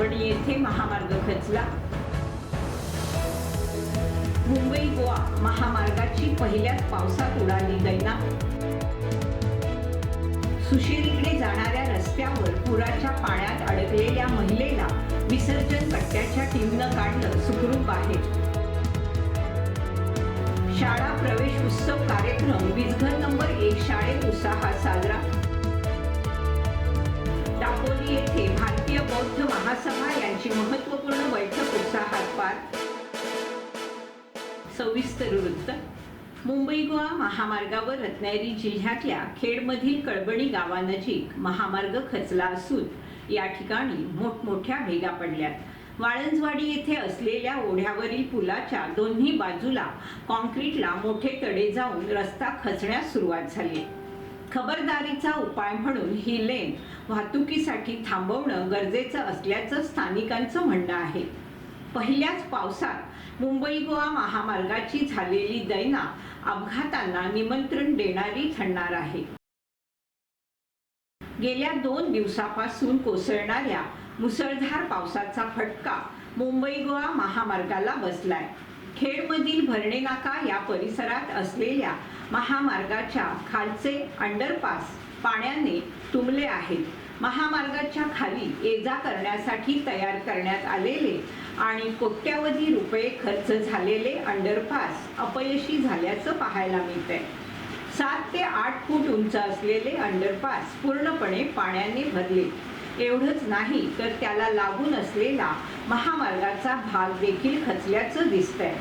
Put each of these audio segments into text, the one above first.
येथे महामार्ग खचला. मुंबई गोवा महामार्गाची पहिल्याच पावसात उडाली दैना सुशिरीकडे जाणाऱ्या रस्त्यावर पुराच्या पाण्यात अडकलेल्या महिलेला विसर्जन कट्ट्याच्या टीमनं काढलं सुखरूप बाहेर. शाळा प्रवेश उत्सव कार्यक्रम विजघर नंबर एक शाळेत उत्साहात साजरा. दापोली येथे भारतीय बौद्ध महासभा यांची महत्त्वपूर्ण बैठक उत्साहात पार. सविस्तर वृत्त. मुंबई गोवा महामार्गावर रत्नागिरी जिल्ह्यातल्या खेडमधील कळबणी गावानजीक महामार्ग खचला असून या ठिकाणी मोठमोठ्या भेगा पडल्यात. वाळंजवाडी येथे असलेल्या ओढ्यावरील पुलाच्या दोन्ही बाजूला कॉन्क्रीटला मोठे तडे जाऊन रस्ता खचण्यास सुरुवात झाली. खबरदारीचा उपाय म्हणून ही लेन वाहतुकीसाठी थांबवणं गरजेचं असल्याचं स्थानिकांचं म्हणणं आहे. पहिल्याच पावसात मुंबई गोवा महामार्गाची झालेली दैना अपघातांना निमंत्रण देणारी ठरणार आहे. गेल्या दोन दिवसापासून कोसळणाऱ्या मुसळधार पावसाचा फटका मुंबई गोवा महामार्गाला बसलाय. खेडमधील भरणे नाका या परिसरात असलेल्या महामार्गाच्या खालचे अंडरपास पाण्याने तुंबले आहेत. महामार्गाच्या खाली ये जा करण्यासाठी तयार करण्यात आलेले आणि कोट्यावधी रुपये खर्च झालेले अंडरपास अपयशी झाल्याचं पाहायला मिळतंय. सात ते आठ फूट उंच असलेले अंडरपास पूर्णपणे पाण्याने भरले. एवढंच नाही तर त्याला लागून असलेला महामार्गाचा भाग देखील खचल्याचं दिसतंय.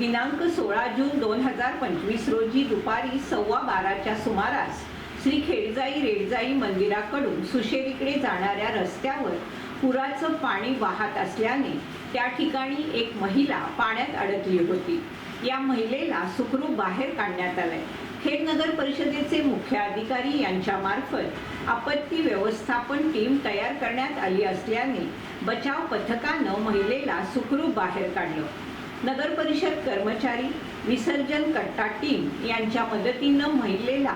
दिनांक सोळा जून दोन हजार पंचवीस रोजी दुपारी सव्वा बाराच्या सुमारास श्री खेडजाई रेडजाई मंदिराकडून सुशेरीकडे जाणाऱ्या रस्त्यावर पुराचं पाणी वाहत असल्याने त्या ठिकाणी एक महिला पाण्यात अडकली होती. या महिलेला सुखरूप बाहेर काढण्यात आलंय. खेड नगर परिषदेचे मुख्य अधिकारी यांच्यामार्फत आपत्ती व्यवस्थापन टीम तयार करण्यात आली असल्याने बचाव पथकानं महिलेला सुखरूप बाहेर काढलं. नगर परिषद कर्मचारी विसर्जन कट्टा टीम यांच्या मदतीनं महिलेला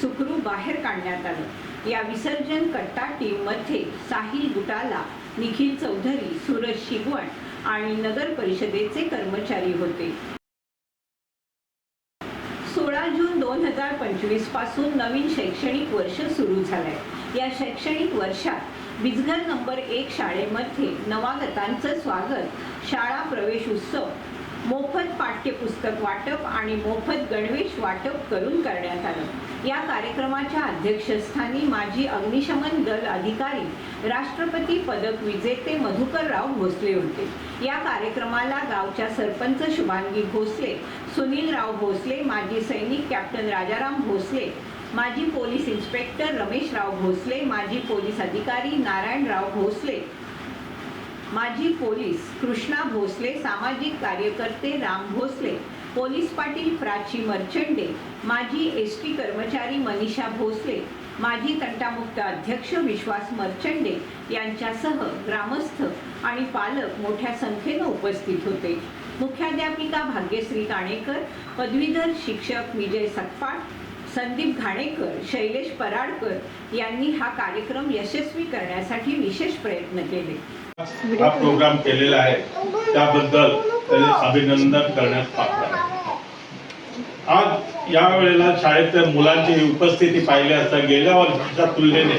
सुखरू बाहेर काढण्यात आलं. या विसर्जन कट्टा टीममध्ये साहिल गुटाला निखिल चौधरी सूरज शिगवण आणि नगर परिषदेचे कर्मचारी होते. सोळा जून दोन हजार पंचवीसपासून नवीन शैक्षणिक वर्ष सुरू झालंय. या शैक्षणिक वर्षात बिजघर नंबर एक शाळेमध्ये नवागतांचं स्वागत शाळा प्रवेश उत्सव मोफत पाठ्यपुस्तक वाटप आणि मोफत गणवेश वाटप करून करण्यात आलं. या कार्यक्रमाच्या अध्यक्षस्थानी माजी अग्निशमन दल अधिकारी राष्ट्रपती पदक विजेते मधुकरराव भोसले होते. या कार्यक्रमाला गावच्या सरपंच शुभांगी भोसले सुनीलराव भोसले माजी सैनिक कॅप्टन राजाराम भोसले माजी पोलीस इन्स्पेक्टर रमेशराव भोसले माजी पोलीस अधिकारी नारायणराव भोसले माजी पोलीस कृष्णा भोसले सामाजिक कार्यकर्ते राम भोसले पोलीस पाटील प्राची मर्चंडे माजी एस टी कर्मचारी मनीषा भोसले माजी तंटामुक्त अध्यक्ष विश्वास मर्चंडे यांच्यासह ग्रामस्थ आणि पालक मोठ्या संख्येनं उपस्थित होते. मुख्याध्यापिका भाग्यश्री काणेकर पदवीधर शिक्षक विजय सकपाट संदीप घाणेकर शैलेश पराडकर यांनी हा कार्यक्रम यशस्वी करण्यासाठी विशेष प्रयत्न केले. हा प्रोग्राम केलेला आहे. त्याबद्दल अभिनंदन करण्यात पात्र आज या वेळेला शाळेतल्या मुलांची उपस्थिती पाहिली असता गेल्या वर्षीच्या तुलनेने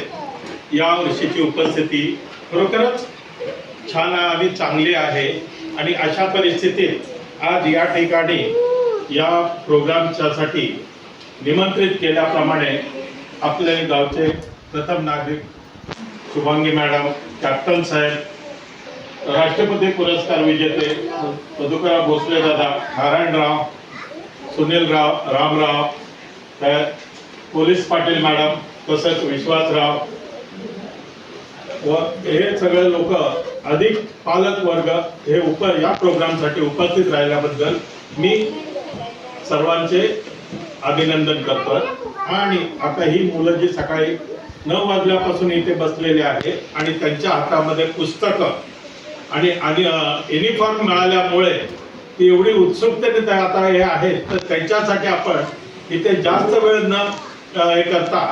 या वर्षीची उपस्थिती खरोखरच छान आणि चांगली आहे. आणि अशा परिस्थितीत आज या ठिकाणी या प्रोग्रामच्यासाठी निमंत्रित केल्याप्रमाणे आपले गावचे प्रथम नागरिक शुभांगी मॅडम कॅप्टन साहेब राष्ट्रपती पुरस्कार विजेते मधुकरराव भोसले दादा नारायणराव सुनीलराव रामराव पोलीस पाटील मॅडम तसंच विश्वासराव. व हे सगळे लोक अधिक पालक वर्ग हे उप या प्रोग्रामसाठी उपस्थित राहिल्याबद्दल मी सर्वांचे अभिनंदन करतो. आणि आता ही मुलं जी सकाळी नऊ वाजल्यापासून इथे बसलेले आहेत आणि त्यांच्या हातामध्ये पुस्तकं आणि आणि युनिफॉर्म मिळाल्यामुळे ती एवढी उत्सुकतेने त्या आता हे आहेत तर त्यांच्यासाठी आपण इथे जास्त वेळ न हे करता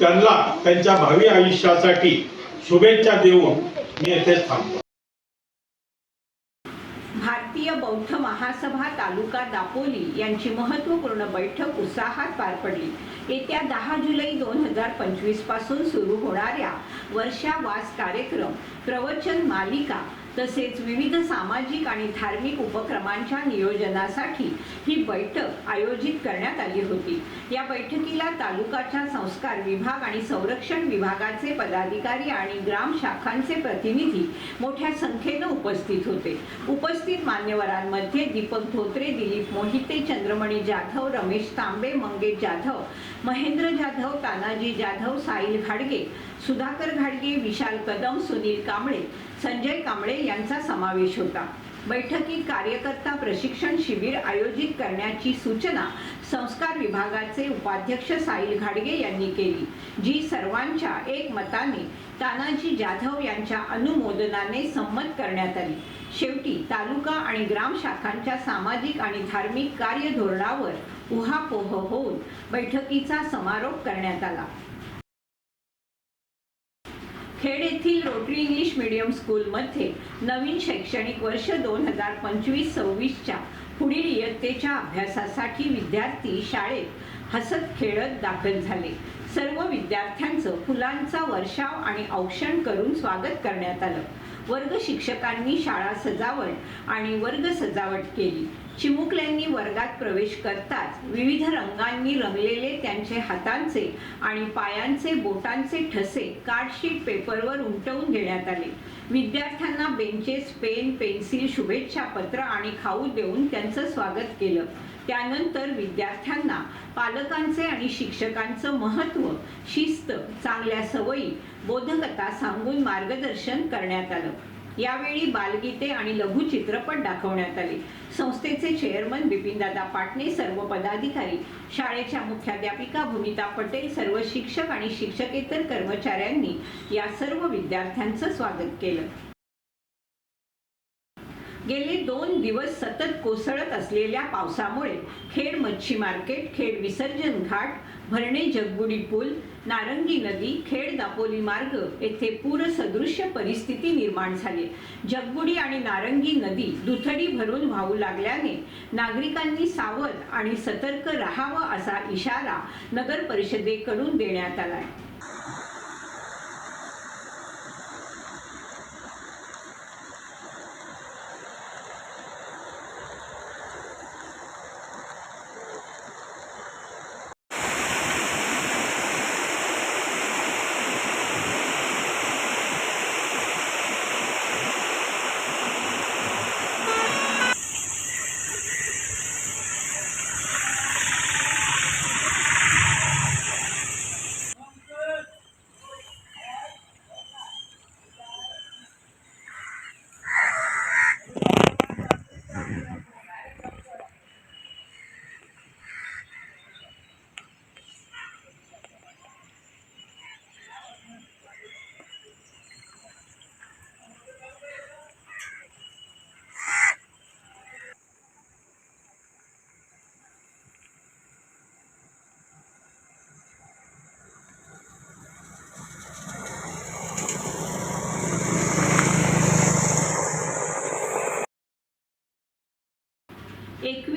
त्यांना त्यांच्या भावी आयुष्यासाठी शुभेच्छा देऊन मी येथेच थांबतो भारतीय बौद्ध महासभा तालुका दापोली यांची महत्त्वपूर्ण बैठक उत्साहात पार पडली. येत्या दहा जुलै दोन हजार पंचवीसपासून सुरू होणाऱ्या वर्षावास कार्यक्रम प्रवचन मालिका तसेच विविध सामाजिक आणि धार्मिक उपक्रमांच्या नियोजनासाठी ही बैठक आयोजित करण्यात आली होती. या बैठकीला तालुकाच्या संस्कार विभाग आणि संरक्षण विभागाचे पदाधिकारी आणि ग्राम शाखांचे प्रतिनिधी मोठ्या संख्येनं उपस्थित होते. उपस्थित मान्यवरांमध्ये दीपक धोत्रे दिलीप मोहिते चंद्रमणी जाधव रमेश तांबे मंगेश जाधव महेंद्र जाधव तानाजी जाधव साहिल खाडगे सुधाकर घाडगे विशाल कदम सुनील कांबळे संजय कांबळे यांचा समावेश होता. बैठकीत कार्यकर्ता प्रशिक्षण शिबिर आयोजित करण्याची सूचना संस्कार विभागाचे उपाध्यक्ष साहिल घाडगे यांनी केली जी सर्वांच्या एकमताने तानाजी जाधव यांच्या अनुमोदनाने संमत करण्यात आली. शेवटी तालुका आणि ग्राम शाखांच्या सामाजिक आणि धार्मिक कार्यधोरणावर उहापोह होऊन बैठकीचा समारोप करण्यात आला. खेड येथील रोटरी इंग्लिश मीडियम स्कूलमध्ये नवीन शैक्षणिक वर्ष दोन हजार पंचवीस सव्वीसच्या पुढील इयत्तेच्या अभ्यासासाठी विद्यार्थी शाळेत हसत खेळत दाखल झाले. सर्व विद्यार्थ्यांचं फुलांचा वर्षाव आणि औक्षण करून स्वागत करण्यात आलं. वर्ग शिक्षकांनी शाळा सजावट आणि वर्ग सजावट केली. चिमुकल्यांनी वर्गात प्रवेश करताच विविध रंगांनी रंगलेले त्यांचे हातांचे आणि पायांचे बोटांचे ठसे कार्डशीट पेपरवर उमटवून घेण्यात आले. विद्यार्थ्यांना बेंचेस पेन पेन्सिल शुभेच्छा पत्र आणि खाऊ देऊन त्यांचं स्वागत केलं. त्यानंतर विद्यार्थ्यांना पालकांचे आणि शिक्षकांचं महत्त्व शिस्त चांगल्या सवयी बोधकता सांगून मार्गदर्शन करण्यात आलं. यावेळी बालगीते आणि लघुचित्रपट दाखवण्यात आले. संस्थेचे चेअरमन बिपिनदादा पाटणे सर्व पदाधिकारी शाळेच्या मुख्याध्यापिका भूमिता पटेल सर्व शिक्षक आणि शिक्षकेतर कर्मचाऱ्यांनी या सर्व विद्यार्थ्यांचं स्वागत केलं. गेले दोन दिवस सतत कोसळत असलेल्या पावसामुळे खेड मच्छी मार्केट खेड विसर्जन घाट भरणे जगबुडी पूल नारंगी नदी खेड दापोली मार्ग येथे पूरसदृश्य परिस्थिती निर्माण झाली. जगबुडी आणि नारंगी नदी दुथडी भरून वाहू लागल्याने नागरिकांनी सावध आणि सतर्क राहावं असा इशारा नगर परिषदेकडून देण्यात आहे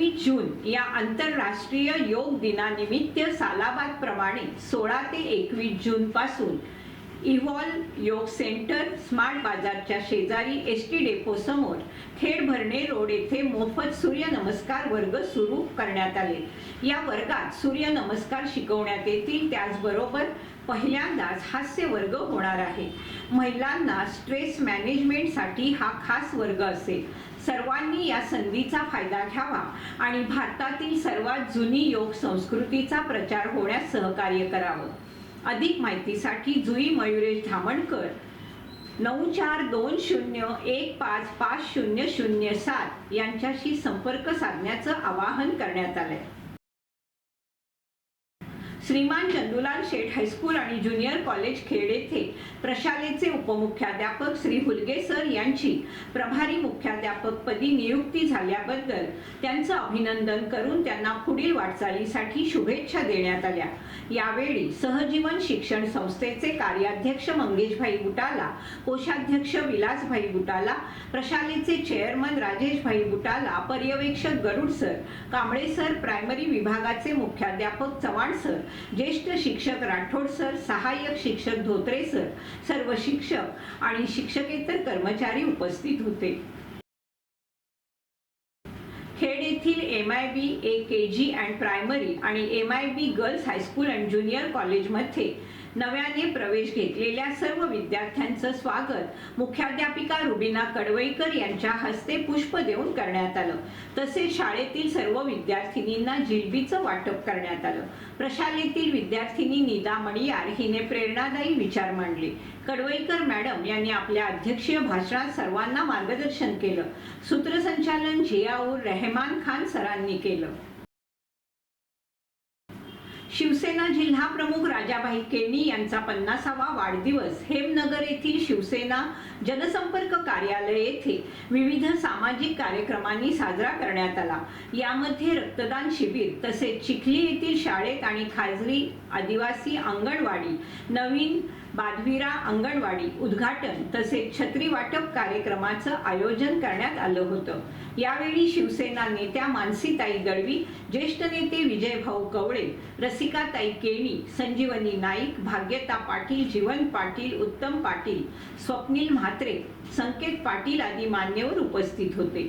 एकवीस जून या आंतरराष्ट्रीय योग दिनानिमित्त सालाबाद प्रमाणे सोळा ते एकवीस जून पासून इव्हॉल्व योग सेंटर स्मार्ट बाजारच्या शेजारी एस टी डेपो समोर खेड भरणे रोड येथे मोफत सूर्यनमस्कार वर्ग सुरू करण्यात आले. या वर्गात सूर्यनमस्कार शिकवण्यात येतील त्याचबरोबर पहिल्यांदाच हास्य वर्ग होणार आहे. महिलांना स्ट्रेस मॅनेजमेंटसाठी हा खास वर्ग असेल. सर्वांनी या संधीचा फायदा घ्यावा आणि भारतातील सर्वात जुनी योग संस्कृतीचा प्रचार होण्यास सहकार्य करावं. अधिक माहितीसाठी जुई मयुरेश धामणकर नऊ चार दोन शून्य एक पाच पाच शून्य शून्य सात यांच्याशी संपर्क साधण्याचं आवाहन करण्यात आलं आहे श्रीमान चंदुलाल शेठ हायस्कूल आणि ज्युनियर कॉलेज खेड येथे प्रशालेचे उपमुख्याध्यापक श्री हुलगे सर यांची प्रभारी मुख्याध्यापक पदी नियुक्ती झाल्याबद्दल त्यांचं अभिनंदन करून त्यांना पुढील वाटचालीसाठी शुभेच्छा देण्यात आल्या. यावेळी सहजीवन शिक्षण संस्थेचे कार्याध्यक्ष मंगेशभाई बुटाला कोषाध्यक्ष विलासभाई बुटाला प्रशालेचे चेअरमन राजेशभाई बुटाला पर्यवेक्षक Garud sir Kamble sir primary विभागाचे मुख्याध्यापक चव्हाण सर ज्येष्ठ शिक्षक राठोड सर सहाय्यक शिक्षक धोत्रे सर सर्व शिक्षक आणि शिक्षकेतर कर्मचारी उपस्थित होते. खेड येथील M I B A K G and primary आणि M I B girls high school and junior कॉलेजमध्ये नव्याने प्रवेश घेतलेल्या सर्व विद्यार्थ्यांचं स्वागत मुख्याध्यापिका रुबिना कडवईकर यांच्या हस्ते पुष्प देऊन करण्यात आलं. तसेच शाळेतील सर्व विद्यार्थिनींना जिलबीचं वाटप करण्यात आलं. प्रशालेतील विद्यार्थिनी निदा मणियार हिने प्रेरणादायी विचार मांडले. कडवईकर मॅडम यांनी आपल्या अध्यक्षीय भाषणात सर्वांना मार्गदर्शन केलं. सूत्रसंचालन झियाऊर रेहमान खान सरांनी केलं. शिवसेना जिल्हा प्रमुख राजाभाई केणी यांचा पन्नासावा वाढदिवस हेमनगर येथील शिवसेना जनसंपर्क कार्यालय येथे विविध सामाजिक कार्यक्रमांनी साजरा करण्यात आला. यामध्ये रक्तदान शिबिर तसेच चिखली येथील शाळेत आणि खाजगी आदिवासी अंगणवाडी नवीन बादविरा अंगणवाडी उद्घाटन तसेच छत्री वाटप कार्यक्रमाचं आयोजन करण्यात आलं होतं. यावेळी शिवसेना नेत्या मानसीताई दळवी ज्येष्ठ नेते विजयभाऊ कवळे रसिकाताई केणी संजीवनी नाईक भाग्यता पाटील जीवन पाटील उत्तम पाटील स्वप्नील म्हात्रे संकेत पाटील आदी मान्यवर उपस्थित होते.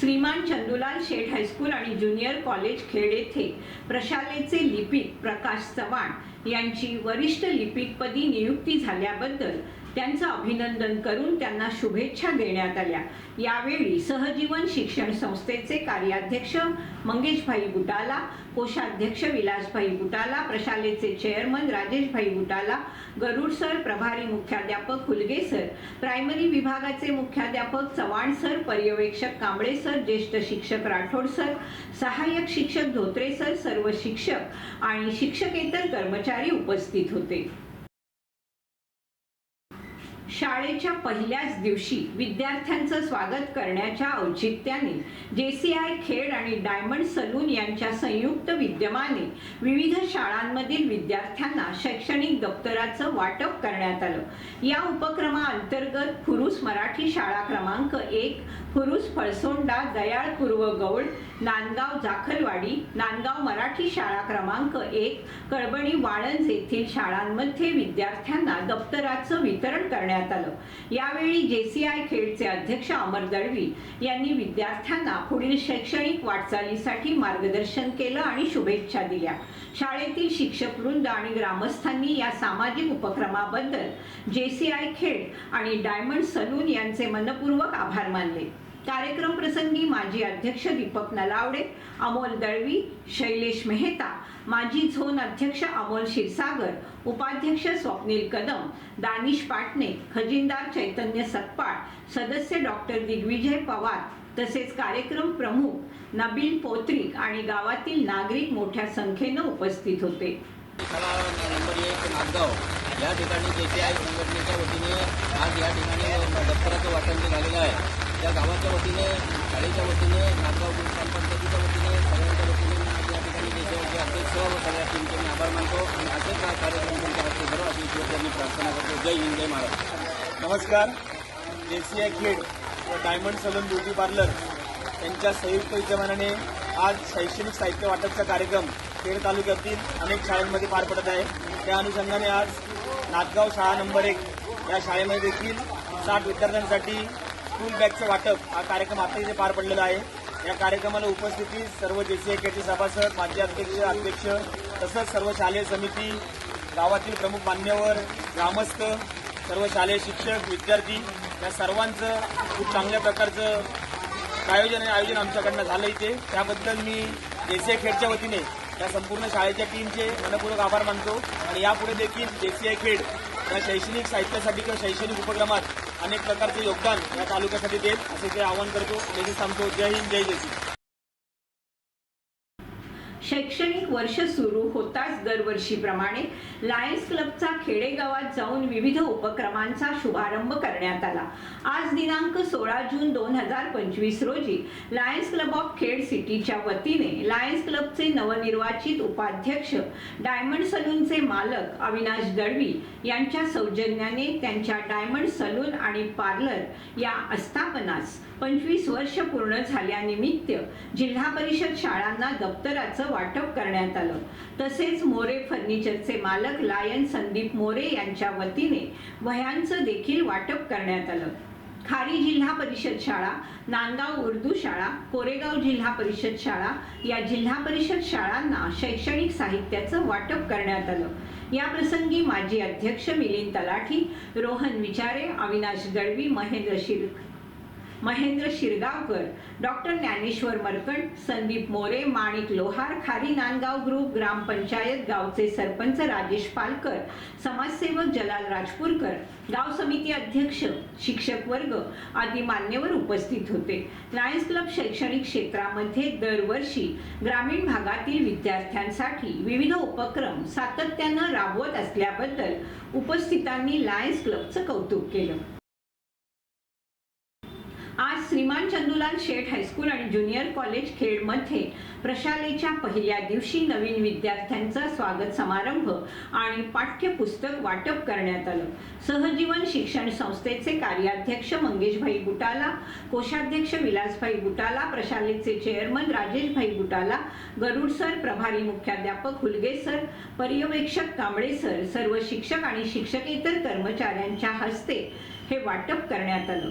श्रीमान चंदुलाल शेठ हायस्कूल आणि ज्युनियर कॉलेज खेड येथे प्रशालेचे लिपिक प्रकाश चव्हाण यांची वरिष्ठ लिपिकपदी नियुक्ती झाल्याबद्दल त्यांचं अभिनंदन करून त्यांना शुभेच्छा देण्यात आल्या. यावेळी सहजीवन शिक्षण संस्थेचे कार्याध्यक्ष मंगेशभाई बुटाला कोषाध्यक्ष विलासभाई बुटाला प्रशालेचे चेअरमन राजेशभाई बुटाला गरुड सर प्रभारी मुख्याध्यापक हुलगे सर प्रायमरी विभागाचे मुख्याध्यापक चव्हाण सर पर्यवेक्षक कांबळे सर ज्येष्ठ शिक्षक राठोड सर सहाय्यक शिक्षक धोत्रे सर सर्व शिक्षक आणि शिक्षकेतर कर्मचारी उपस्थित होते. शाळेच्या पहिल्याच दिवशी विद्यार्थ्यांचं स्वागत करण्याच्या औचित्याने जेसीआय खेड आणि डायमंड सलून यांच्या संयुक्त विद्यमाने विविध शाळांमधील विद्यार्थ्यांना शैक्षणिक दप्तराचं वाटप करण्यात आलं. या उपक्रमाअंतर्गत फुरुस मराठी शाळा क्रमांक एक फुरुस फळसोंडा दयाळ पूर्व गौड नांदगाव जाखलवाडी नांदगाव मराठी शाळा क्रमांक एक कळबणी वाळंज येथील शाळांमध्ये विद्यार्थ्यांना दप्तराचं वितरण करण्यात आलं. यावेळी जेसीआय खेडचे अध्यक्ष अमर दळवी यांनी विद्यार्थ्यांना पुढील शैक्षणिक वाटचालीसाठी मार्गदर्शन केलं आणि शुभेच्छा दिल्या. शाळेतील शिक्षक वृंद आणि ग्रामस्थांनी या सामाजिक उपक्रमाबद्दल जेसीआय खेड आणि डायमंड सलून यांचे मनपूर्वक आभार मानले. कार्यक्रम प्रसंगी माजी अध्यक्ष दीपक नलावडे अमोल दळवी शैलेश मेहता माजी झोन अध्यक्ष अमोल क्षीरसागर उपाध्यक्ष स्वप्नील कदम दानिश पाटणे खजिनदार चैतन्य सकपाळ सदस्य डॉक्टर दिग्विजय पवार तसेच कार्यक्रम प्रमुख नबील पोत्रिक आणि गावातील नागरिक मोठ्या संख्येनं उपस्थित होते. या ठिकाणी संघटनेच्या वतीने आज या ठिकाणी दप्तराचं वाटण झालेलं आहे. त्या गावाच्या वतीने शाळेच्या वतीने नांदगाव ग्रामपंचायतीच्या वतीने सगळ्यांच्या वतीने या ठिकाणी देशाचे अध्यक्ष व सगळ्या टीमचे मी आभार मानतो आणि असेच हा कार्यक्रम तुमच्या हस्ते करो अशी त्यांनी प्रार्थना करतो. जय हिंद जय महाराज नमस्कार. एसीआय खेड व डायमंड सलून ब्युटी पार्लर यांच्या संयुक्त विद्यमानाने आज शैक्षणिक साहित्य वाटपचा कार्यक्रम खेड तालुक्यातील अनेक शाळांमध्ये पार पडत आहे. त्या अनुषंगाने आज नादगाव शाळा नंबर एक या शाळेमध्ये देखील साठ विद्यार्थ्यांसाठी स्कूल बॅगचं वाटप हा कार्यक्रम आता इथे पार पडलेला आहे. या कार्यक्रमाला उपस्थिती सर्व जेसीएकेचे सभासद माजी अध्यक्ष अध्यक्ष तसंच सर्व शालेय समिती गावातील प्रमुख मान्यवर ग्रामस्थ सर्व शालेय शिक्षक विद्यार्थी या सर्वांचं खूप चांगल्या प्रकारचं प्रायोजन आणि आयोजन आमच्याकडनं झालं इथे. त्याबद्दल मी जेसीआय खेडच्या वतीने या संपूर्ण शाळेच्या टीमचे मनपूर्वक आभार मानतो. आणि यापुढे देखील जेसीआय खेड या शैक्षणिक साहित्यासाठी किंवा शैक्षणिक उपक्रमात अनेक प्रकारचे योगदान या तालुक्यासाठी देत असे ते आवाहन करतो. आणि इथे थांबतो जय हिंद जय जेसी शैक्षणिक वर्ष सुरू होताच दरवर्षीप्रमाणे लायन्स क्लबचा खेडेगावात जाऊन विविध उपक्रमांचा शुभारंभ करण्यात आला. आज दिनांक सोळा जून दोन हजार पंचवीस रोजी लायन्स क्लब ऑफ खेड सिटीच्या वतीने लायन्स क्लबचे नवनिर्वाचित उपाध्यक्ष डायमंड सलूनचे मालक अविनाश दळवी यांच्या सौजन्याने त्यांच्या डायमंड सलून आणि पार्लर या आस्थापनास पंचवीस वर्ष पूर्ण झाल्यानिमित्त जिल्हा परिषद शाळांना दप्तराचं वाटप करण्यात आलं. तसेच मोरे फर्निचरचे मालक लायन संदीप मोरे यांच्या वतीने वह्यांचं देखील वाटप करण्यात आलं. खारी जिल्हा परिषद शाळा नांदगाव उर्दू शाळा कोरेगाव जिल्हा परिषद शाळा या जिल्हा परिषद शाळांना शैक्षणिक साहित्याचं वाटप करण्यात आलं. या प्रसंगी माजी अध्यक्ष मिलिंद तलाठी रोहन विचारे अविनाश गडवी महेंद्र शिर महेंद्र शिरगावकर डॉक्टर ज्ञानेश्वर मरकंड संदीप मोरे माणिक लोहार खारी नांदगाव ग्रुप ग्रामपंचायत गावचे सरपंच राजेश पालकर समाजसेवक जलाल राजपूरकर गाव समिती अध्यक्ष शिक्षक वर्ग आदी मान्यवर उपस्थित होते. लायन्स क्लब शैक्षणिक क्षेत्रामध्ये दरवर्षी ग्रामीण भागातील विद्यार्थ्यांसाठी विविध उपक्रम सातत्यानं राबवत असल्याबद्दल उपस्थितांनी लायन्स क्लबचं कौतुक केलं. आज श्रीमान चंदुलाल शेठ हायस्कूल आणि ज्युनियर कॉलेज खेडमध्ये प्रशालेच्या पहिल्या दिवशी नवीन विद्यार्थ्यांचा स्वागत समारंभ आणि पाठ्यपुस्तक वाटप करण्यात आलं. सहजीवन शिक्षण संस्थेचे कार्याध्यक्ष मंगेशभाई गुटाला कोषाध्यक्ष विलासभाई गुटाला प्रशालेचे चेअरमन राजेशभाई गुटाला गरुड सर प्रभारी मुख्याध्यापक हुलगे सर पर्यवेक्षक कांबळे सर सर्व शिक्षक आणि शिक्षकेतर कर्मचाऱ्यांच्या हस्ते हे वाटप करण्यात आलं.